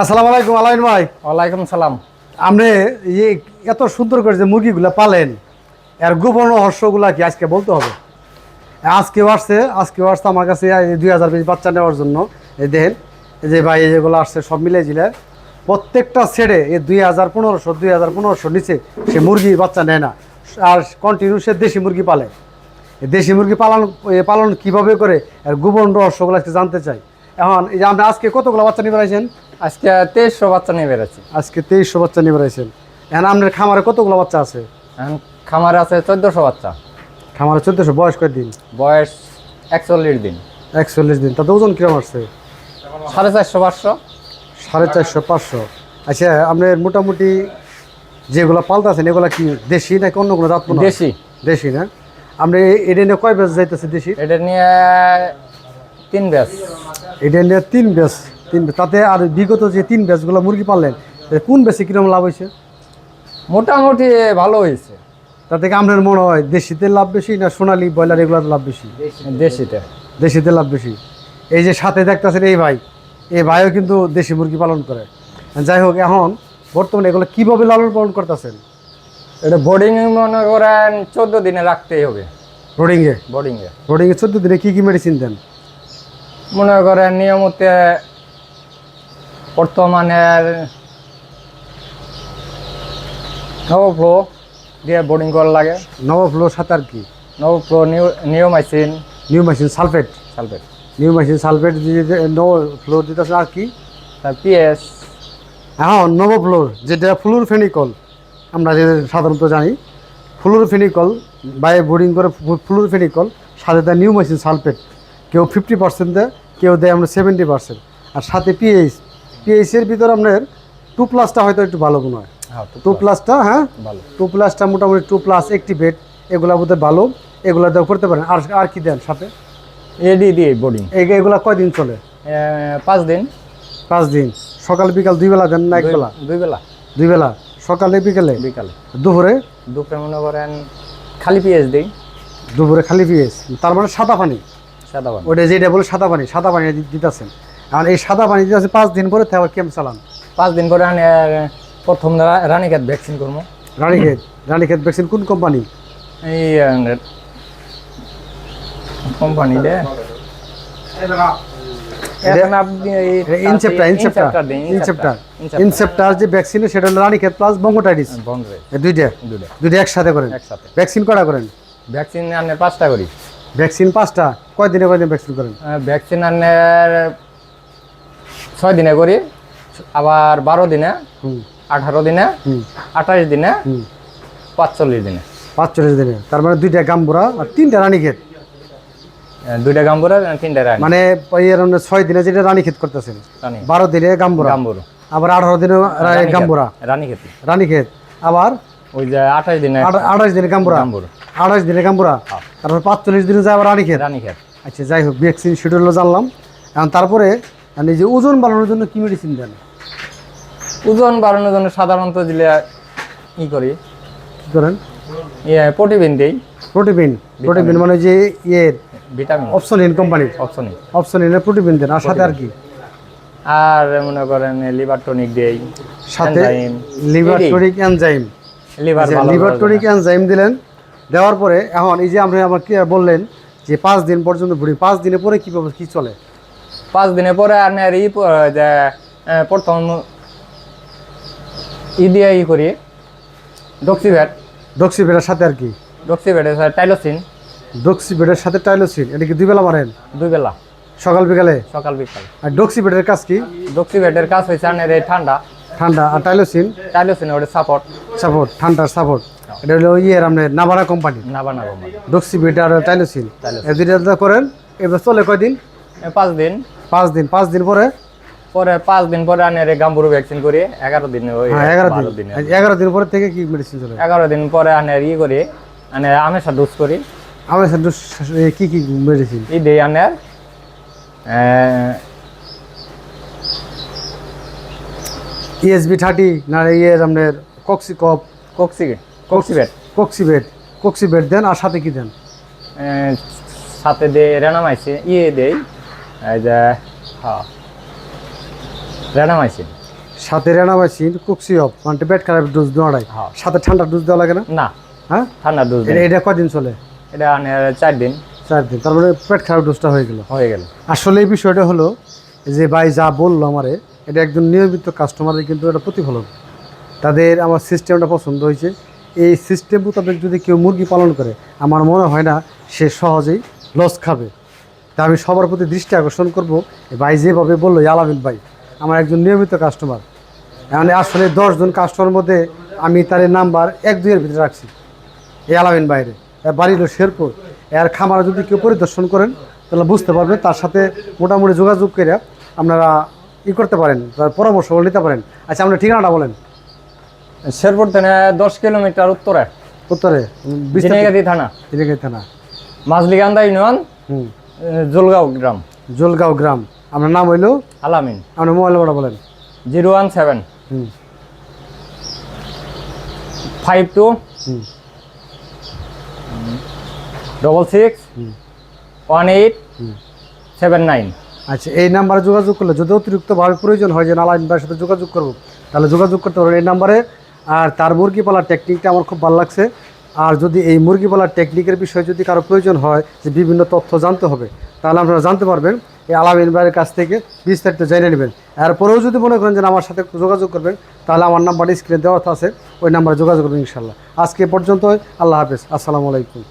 আসসালামু আলাইকুম আলাইন ভাই। ওয়ালাইকুম সালাম। আপনি এই এত সুন্দর করে যে মুরগিগুলা পালেন এর গোপন রহস্যগুলা কি আজকে বলতে হবে? আজকেও আসছে আজকেও আসছে আমার কাছে দুই হাজার পিস বাচ্চা নেওয়ার জন্য। এই দেখেন এই যে ভাই যেগুলো আসছে সব মিলে জিলে। প্রত্যেকটা ছেড়ে এই দুই হাজার পনেরোশো দুই হাজার পনেরোশো নিচে সে মুরগি বাচ্চা নেয় না। আর কন্টিনিউ সে দেশি মুরগি পালে। দেশি মুরগি পালন এ পালন কীভাবে করে আর গোপন রহস্যগুলো আজকে জানতে চাই। এখন এই যে আপনি আজকে কতগুলো বাচ্চা নিয়ে বেড়াইছেন? আজকে তেইশশো বাচ্চা নিয়ে বেরোচ্ছি আজকে তেইশশো বাচ্চা নিয়ে বেড়াইছেন। এখন আপনার খামারে কতগুলো বাচ্চা আছে? এখন খামারে আছে চোদ্দশো বাচ্চা। খামারে চোদ্দশো বয়স কয়েকদিন বয়স একচল্লিশ দিন। একচল্লিশ দিন। তাতে ওজন কিরম আসছে? সাড়ে চারশো পাঁচশো। সাড়ে চারশো পাঁচশো। আচ্ছা আপনার মোটামুটি যেগুলো পাল্টাছেন এগুলো কি দেশি নাকি অন্য কোনো জাত দেশি। দেশি না? আপনি এটা নিয়ে কয় ব্যাচ যাইতেছে দেশি? এটা নিয়ে তিন ব্যাস এটা নিয়ে তিন ব্যাচ তিন। তাতে আর বিগত যে তিন ব্যাচগুলো মুরগি পাললেন কোন বেশি কিরম লাভ হয়েছে? মোটামুটি ভালো হয়েছে। তা থেকে আপনার মনে হয় দেশিতে লাভ বেশি না সোনালি ব্রয়লার এগুলোতে লাভ বেশি? দেশিতে। দেশিতে। লাভ বেশি। এই যে সাথে দেখতেছেন এই ভাই এই ভাইও কিন্তু দেশি মুরগি পালন করে। যাই হোক এখন বর্তমানে এগুলো কীভাবে লালন পালন করতেছেন? এটা বোর্ডিং মনে করেন চোদ্দ দিনে রাখতেই হবে। রোডিংয়ে বোর্ডিংয়ে রোডিংয়ে চোদ্দ দিনে কী কী মেডিসিন দেন? মনে করেন নিয়মিত বর্তমানের নবফ্লো দিয়ে বোর্ডিং করা লাগে। নবফ্লো সাঁতার কি? নবফ্লো নিউ নিওমাইসিন নিউমাইসিন সালফেট সালফেট নিউ নিউমাইসিন সালফেট দিয়ে নো ফ্লোর দিতেছে আর কি? তার পিএস এখন নবফ্লোর যেটা ফ্লুর ফেনিকল আমরা যে সাধারণত জানি ফ্লুর ফেনিকল বাই বোর্ডিং করে ফ্লুর ফেনিকল সাথে দেয় নিউমাইসিন সালফেট কেউ ফিফটি পার্সেন্ট দেয় কেউ দেয় আমরা সেভেন্টি পার্সেন্ট আর সাথে পিএইচ পিএইচের ভিতর আপনার টু প্লাসটা হয়তো একটু ভালো মনে হয়। হ্যাঁ টু প্লাসটা হ্যাঁ? ভালো। টু প্লাসটা মোটামুটি টু প্লাস অ্যাক্টিভেট এগুলা বোধহয় ভালো। এগুলা দেওয়া করতে পারেন। আর আর কি দেন সাথে? এডি দিয়ে বোর্ডিং এগুলা কয়দিন চলে? পাঁচ দিন। পাঁচ দিন। সকাল বিকাল দুই বেলা দেন না এক বেলা? দুই বেলা। দুই বেলা। সকালে বিকেলে? বিকালে। দুপুরে? দুপুরে মনে করেন খালি পিএস দিই। দুপুরে খালি পিএস তার মানে সাদা পানি? সাদা পানি। ওটা যেটা বলে সাদা পানি সাদা পানি দিতেছেন। আর এই সাদা পানি দিতেছে পাঁচ দিন পরে তারপর ক্যাম্প চালান? পাঁচ দিন পরে প্রথম রা- রানীঘাট ভ্যাকসিন করব। রানীক্ষেত রানীক্ষেত ভ্যাকসিন কোন কোম্পানি? এই কোম্পানি দে যে ভ্যাকসিন সেটা হলো রানীক্ষেত প্লাস বঙ্গটাইটিস। দুইটা? দুইটা। একসাথে করেন? একসাথে। ভ্যাকসিন কটা করেন? ভ্যাকসিন আনের পাঁচটা করি। ভ্যাকসিন পাঁচটা? কয় দিনে কয় ভ্যাকসিন করেন? ভ্যাকসিন আনের ছয় দিনে করি আবার বারো দিনে আঠারো দিনে আঠাশ দিনে পাঁচচল্লিশ দিনে। পাঁচচল্লিশ দিনে। তার মানে দুইটা গাম্বুরা আর তিনটা রানীক্ষেত? দুইটা গাম্বুরা তিনটা রানী। মানে ছয় দিনে যেটা রানীক্ষেত করতেছেন বারো দিনে গাম্বুরা। গাম্বুর। আবার আঠারো দিনে গাম্বুরা রানী খেতে রানীক্ষেত। আবার ওই যে আঠাশ দিনে আঠা- আঠাশ দিনে গাম্বুরা। গাম্বুর। আঠাশ দিনে গাম্বুরা। তারপর পাঁচচল্লিশ দিনে যায় আবার রানীক্ষেত? রানী খেত আচ্ছা যাই হোক ভ্যাকসিন শিডিউল জানলাম। এখন তারপরে মানে যে ওজন বাড়ানোর জন্য কি মেডিসিন দেন? ওজন বাড়ানোর জন্য সাধারণত দিলে ই করি। কি করেন? ইয়ে প্রোটিন দিই। প্রোটিপিন প্রোটিপিন মানে যে ইয়ের ভিটামিন অপশন ইন কোম্পানির অপশনই অপশন ইনের প্রোটিপিন দেন। আর সাথে আর কি? আর মনে করেন লিভার টনিক দেই সাথে liver. Tonic enzyme liver liver tonic enzyme দিলেন দেওয়ার পরে এখন এই যে আপনি আমাকে বললেন যে পাঁচ দিন পর্যন্ত ঘুরি পাঁচ দিনের পরে কি পাবো কি চলে? পাঁচ দিনের পরে আর ই যে প্রথম ই দিয়ে ই করি ডক্সিভেট ডক্সিভেটের সাথে আর কি? ডক্সিভেট টাইলোসিন ডক্সিভেটের সাথে টাইলোসিন এটা কি দুই বেলা মারেন? দুই বেলা। সকাল বিকালে? সকাল বিকাল। আর ডক্সিভেটের কাজ কি? ডক্সিভেটের কাজ হয়েছে আনের এই ঠান্ডা। ঠান্ডা আর টাইলোসিন? টাইলোসিন ওটা সাপোর্ট সাপোর্ট ঠান্ডার সাপোর্ট এটা হলো ইয়ের আপনার নাভারা কোম্পানি না বানাবো ডক্সিভেট আর টাইলোসিন। এই দুইটা করেন এবার চলে কয়দিন? পাঁচ দিন। পাঁচ দিন পাঁচ দিন পরে? পরে পাঁচ দিন পরে আনের এই গাম্বুরু ভ্যাকসিন করি এগারো দিন হ্যাঁ এগারো দিন। এগারো দিন পরে থেকে কি মেডিসিন চলে? এগারো দিন পরে আনের ই করি মানে আমেশা ডোজ করি। আমার সাথে কি কি মেডিসিন ই দিই আনের ইএসবি থার্টি না ইয়ের আপনার কক্সিকপ কক্সি কক্সিভেট কক্সিবেট কক্সিবেট দেন আর সাথে কি দেন? সাথে দে রেনামাইছে ইয়ে দেই যে হ্যাঁ। রেনামাইসিন সাথে রেনামাইসিন কুকসিঅপ মানে পেট খারাপ ডোজ দেওয়াটাই হ্যাঁ। সাথে ঠান্ডা ডোজ দেওয়া লাগে না? না। হ্যাঁ? ঠান্ডা ডোজ এটা কদিন চলে? এটা চার দিন। চার দিন। তারপরে পেট খারাপ ডোজটা হয়ে গেল। হয়ে গেল। আসলে এই বিষয়টা হলো যে ভাই যা বলল আমারে এটা একজন নিয়মিত কাস্টমারের কিন্তু এটা প্রতিফলন তাদের আমার সিস্টেমটা পছন্দ হয়েছে। এই সিস্টেম মোতাবেক যদি কেউ মুরগি পালন করে, আমার মনে হয় না সে সহজেই লস খাবে। তা আমি সবার প্রতি দৃষ্টি আকর্ষণ করব। ভাই যেভাবে বলল আলামিন ভাই, আমার একজন নিয়মিত কাস্টমার মানে আসলে দশজন কাস্টমার মধ্যে আমি তার নাম্বার এক, দুইয়ের ভিতরে রাখছি। এই আলামিন বাইরে বাড়ি শেরপুর। এর খামারে যদি কেউ পরিদর্শন করেন, তাহলে বুঝতে পারবেন তার সাথে মোটামুটি যোগাযোগ করে আপনারা ই করতে পারেন তার পরামর্শ নিতে পারেন। আচ্ছা আপনার ঠিকানাটা বলেন। শেরপুর থেকে দশ কিলোমিটার উত্তরে। উত্তরে জিনেগাদি থানা। বিস্তারিত থানা। মাজলিকান্দা ইউনিয়ন জলগাঁও গ্রাম। জলগাঁও গ্রাম। আপনার নাম হইল? আলামিন। আপনার মোবাইল নাম্বারটা বলেন। Zero one seven. Five two. Double six. One eight. Seven nine. আচ্ছা এই নাম্বারে যোগাযোগ করলে যদি অতিরিক্তভাবে প্রয়োজন হয় যে নালাইন ভাইয়ের সাথে যোগাযোগ করব, তাহলে যোগাযোগ করতে পারবেন এই নাম্বারে। আর তার মুরগি পালার টেকনিকটা আমার খুব ভালো লাগছে। আর যদি এই মুরগি পালার টেকনিকের বিষয়ে যদি কারও প্রয়োজন হয় যে বিভিন্ন তথ্য জানতে হবে, তাহলে আপনারা জানতে পারবেন। এই আলামিন ভাইয়ের কাছ থেকে বিস্তারিত জেনে নেবেন। এরপরেও যদি মনে করেন যে আমার সাথে যোগাযোগ করবেন, তাহলে আমার নাম্বারটা স্ক্রিনে দেওয়া আছে। ওই নাম্বারে যোগাযোগ করবেন ইনশাল্লাহ আজকে পর্যন্ত আল্লাহ হাফেজ। আসসালামু আলাইকুম।